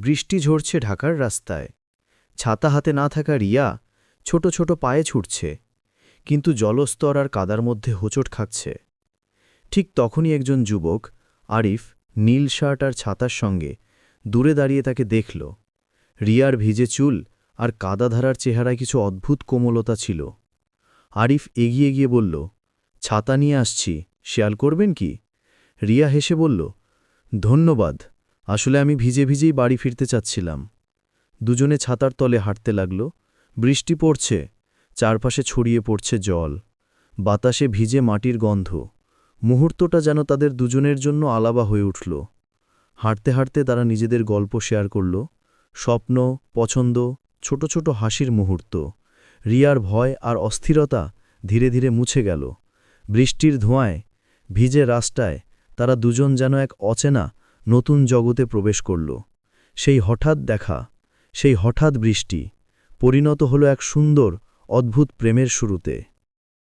বৃষ্টি ঝরছে ঢাকার রাস্তায়। ছাতা হাতে না থাকা রিয়া ছোট ছোট পায়ে ছুটছে, কিন্তু জলস্তর আর কাদার মধ্যে হোঁচট খাচ্ছে। ঠিক তখনই একজন যুবক, আরিফ, নীল শার্ট আর ছাতার সঙ্গে দূরে দাঁড়িয়ে তাকে দেখল। রিয়ার ভিজে চুল আর কাদাধারার চেহারায় কিছু অদ্ভুত কোমলতা ছিল। আরিফ এগিয়ে গিয়ে বলল, ছাতা নিয়ে আসছি, শেয়াল করবেন কি? রিয়া হেসে বলল, ধন্যবাদ। আসলে আমি ভিজে ভিজেই বাড়ি ফিরতে চাচ্ছিলাম। দুজনে ছাতার তলে হাঁটতে লাগল। বৃষ্টি পড়ছে, চারপাশে ছড়িয়ে পড়ছে জল। বাতাসে ভিজে মাটির গন্ধ। মুহূর্তটা যেন তাদের দুজনের জন্য আলাবা হয়ে উঠল। হাঁটতে হাঁটতে তারা নিজেদের গল্প শেয়ার করল। স্বপ্ন, পছন্দ, ছোট ছোট হাসির মুহূর্ত। রিয়ার ভয় আর অস্থিরতা ধীরে ধীরে মুছে গেল। বৃষ্টির ধোঁয়ায়, ভিজে রাস্তায়, তারা দুজন যেন এক অচেনা নতুন জগতে প্রবেশ করল। সেই হঠাৎ দেখা, সেই হঠাৎ বৃষ্টি, পরিণত হলো এক সুন্দর, অদ্ভুত প্রেমের শুরুতে।